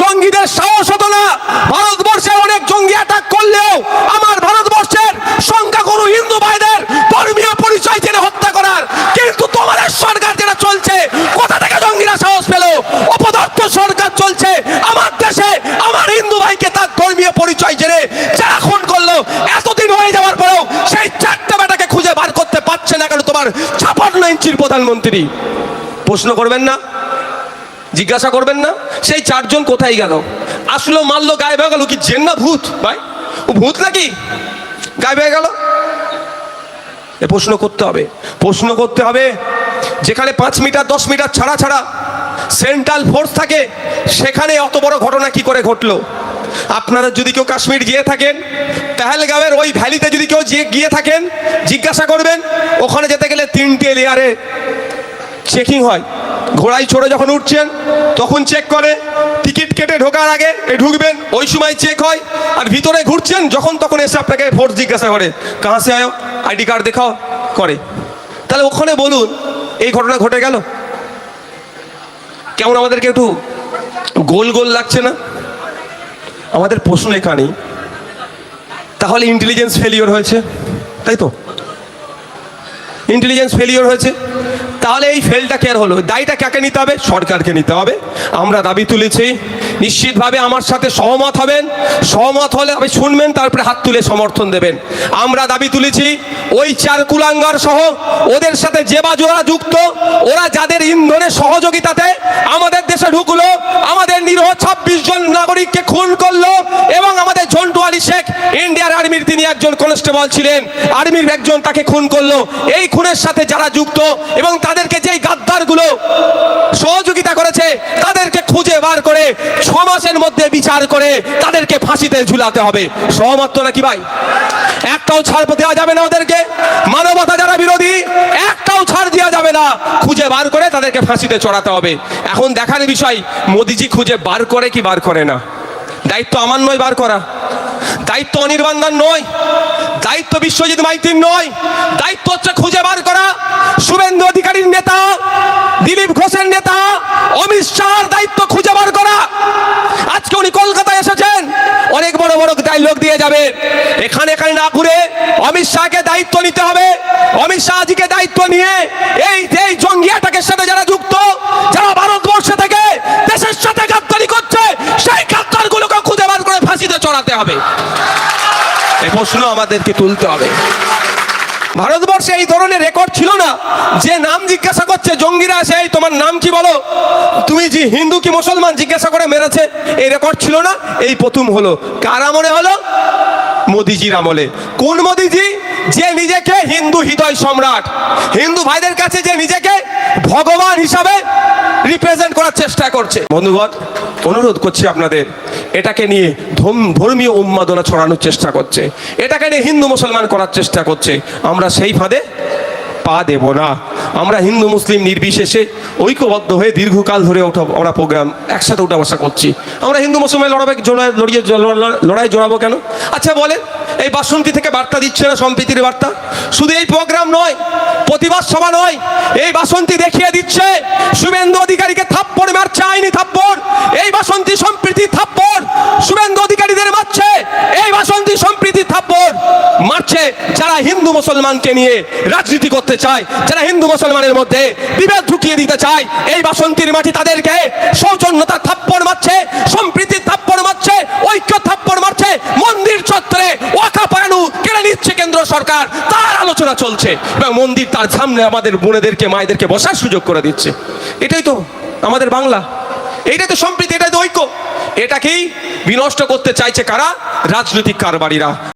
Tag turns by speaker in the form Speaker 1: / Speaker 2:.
Speaker 1: জঙ্গিদের সাহস হতো না। ভারতবর্ষে অনেক জঙ্গি অ্যাটাক করলেও আমার ভারতবর্ষের সংখ্যাগুরু হিন্দু ভাইদের ধর্মীয় পরিচয় জেনে হত্যা করার। কিন্তু তোমাদের সরকার যেটা চলছে, কোথা থেকে জঙ্গিরা সাহস পেল? অপদার্থ সরকার চলছে আমার দেশে। আমার হিন্দু ভাইকে তার ধর্মীয় পরিচয় জেনে যারা খুন করল, এতদিন হয়ে যাওয়ার পরেও সেই চারটা বেটাকে খুঁজে বার করতে পারছে না কেন তোমার ছাপান্ন ইঞ্চির প্রধানমন্ত্রী? প্রশ্ন করবেন না? জিজ্ঞাসা করবেন না? সেই চারজন কোথায় গেল? আসলো, মারলো, গায়েব হয়ে গেল। কি জেন না ভূত? ভাই, ও ভূত নাকি? গায়েব হয়ে গেল? এ প্রশ্ন করতে হবে। প্রশ্ন করতে হবে, যেখানে পাঁচ মিটার, দশ মিটার ছাড়া ছাড়া সেন্ট্রাল ফোর্স থাকে, সেখানে অত বড় ঘটনা কি করে ঘটলো? আপনারা যদি কেউ কাশ্মীর গিয়ে থাকেন, পেহেলগাঁওয়ের ওই ভ্যালিতে যদি কেউ গিয়ে- গিয়ে থাকেন, জিজ্ঞাসা করবেন, ওখানে যেতে গেলে তিনটে লেয়ারে চেকিং হয়। ঘোড়ায় চড়ে যখন উঠছেন, তখন চেক করে। টিকিট কেটে ঢোকার আগে ঢুকবেন, ওই সময় চেক হয়। আর ভিতরে ঘুরছেন, যখন তখন এসে আপনাকে ফোর্স জিজ্ঞাসা করে, কাহা সে আয়ো? আইডি কার্ড দেখাও? করে। তাহলে ওখানে বলুন, এই ঘটনা ঘটে গেল? কেমন আমাদেরকে একটু গোল গোল লাগছে না? আমাদের প্রশ্ন এখানেই। তাহলে ইন্টেলিজেন্স ফেলিওর হয়েছে, তাই তো? ইন্টেলিজেন্স ফেলিওর হয়েছে। তাহলে এই ফেলটা কে আর হলো? দায়টা কাকে নিতে হবে? সরকারকে নিতে হবে। আমরা দাবি তুলেছি, নিশ্চিতভাবে আমার সাথে সহমত হবেন। সহমত হলে আপনি শুনবেন, তারপরে হাত তুলে সমর্থন দেবেন। আমরা দাবি তুলেছি, ওই চার কুলাঙ্গার সহ ওদের সাথে যে বাজুরা যুক্ত, ওরা যাদের ইন্ধনের সহযোগিতাতে আমাদের দেশে ঢুকলো, আমাদের নিরহ ছাব্বিশ জন নাগরিককে খুন করল এবং আমাদের শেখ ইন্ডিয়ার আর্মির তিনি একজন কনস্টেবল ছিলেন। আর্মির একজন তাকে খুন করল। এই খুনের সাথে যারা যুক্ত এবং তাদেরকে যেই গাদ্দারগুলো সহযোগিতা করেছে, তাদেরকে খুঁজে বার করে ছ মাসের মধ্যে বিচার করে তাদেরকে ফাঁসিতে ঝুলাতে হবে। সহমত নাকি ভাই? একটাও ছাড় দেওয়া যাবে না ওদেরকে। মানবতা যারা বিরোধী, একটাও ছাড় দেওয়া যাবে না। খুঁজে বার করে তাদেরকে ফাঁসিতে চড়াতে হবে। এখন দেখার বিষয়, মোদিজি খুঁজে বার করে কি বার করে না? দায়িত্ব আমার নয় বার করা। দায়িত্ব অনির্বাণদার নয়। দায়িত্ব বিশ্বজিৎ মাইতির নয়। দায়িত্ব হচ্ছে খুঁজে বার করা। শুভেন্দু অধিকারীর নেতা, দিলীপ ঘোষের নেতা, অমিত শাহর দায়িত্ব খুঁজে বার করা। আজকে উনি কলকাতায় এসেছেন। অনেক বড় বড় লোক দিয়ে যাবে। এখানে এখানে না ঘুরে অমিত শাহকে দায়িত্ব নিতে হবে। অমিত শাহজিকে দায়িত্ব নিয়ে এই এই জঙ্গি অ্যাটাকের সাথে যারা যুক্ত যারা ভারতবর্ষে থেকে দেশের সাথে গাদ্দারি করছে সেই গাদ্দারগুলোকে খুঁজে বার করে ফাঁসিতে চড়াতে হবে। এই প্রশ্ন আমাদেরকে তুলতে হবে। ভারতবর্ষে এই ধরনের রেকর্ড ছিল না। যে নাম জিজ্ঞাসা করছে, জঙ্গিরা আসে এই, তোমার নাম কি বলো? তুমি যে হিন্দু কি মুসলমান জিজ্ঞাসা করে মেরেছে, এই রেকর্ড ছিল না। এই প্রথম হলো। কার আমলে হলো? মোদিজির আমলে। কোন মোদিজি? যে নিজেকে হিন্দু হৃদয় সম্রাট। হিন্দু ভাইদের কাছে যে নিজেকে ভগবান হিসাবে রিপ্রেজেন্ট করার চেষ্টা করছে। বন্ধুগণ অনুরোধ করছি আপনাদের, এটাকে নিয়ে ধর্ম- ধর্মীয় উন্মাদনা ছড়ানোর চেষ্টা করছে। এটাকে নিয়ে হিন্দু মুসলমান করার চেষ্টা করছে। আমরা সেই ফাঁদে পা দেব না। আমরা হিন্দু মুসলিম নির্বিশেষে ঐক্যবদ্ধ হয়ে দীর্ঘকাল ধরে ওঠা আমরা প্রোগ্রাম একসাথে উঠা বসা করছি। আমরা হিন্দু মুসলমান লড়াবে লড়িয়ে লড়াই জড়াবো কেন? আচ্ছা বলেন, এই বাসন্তী থেকে বার্তা দিচ্ছে না সম্প্রীতির বার্তা? শুধু এই প্রোগ্রাম নয়, প্রতিবাদ সভা নয়, এই বাসন্তী দেখিয়ে দিচ্ছে, শুভেন্দু অধিকারীকে থাপ্পড় মারছে, আইনি থাপ্পড় এই বাসন্তী সম্প্রীতি থাপ্পড় শুভেন্দু অধিকারীদের মারছে। এই বাসন্তী সম্প্রীতি থাপ্পড় মারছে যারা হিন্দু মুসলমানকে নিয়ে রাজনীতি করতে চায়, যারা হিন্দু মুসলমানের মধ্যে বিভেদ ঢুকিয়ে দিতে চায়, এই বাসন্তীর মাটি তাদেরকে সৌজন্যতার থাপ্পড় মারছে সম্প্রীতির থাপ্পড় মারছে, ঐক্য থাপ্পড় মারছে, মন্দির চত্বরে ওয়াকা পায়ানু কেড়ে নিচ্ছে কেন্দ্র সরকার, তার আলোচনা চলছে। এবং মন্দির তার সামনে আমাদের বোনেদেরকে, মায়েদেরকে বসার সুযোগ করে দিচ্ছে। এটাই তো আমাদের বাংলা। এইটাই তো সম্প্রীতি এটা তো ঐক্য। এটাকেই বিনষ্ট করতে চাইছে কারা? রাজনৈতিক কারবারিরা।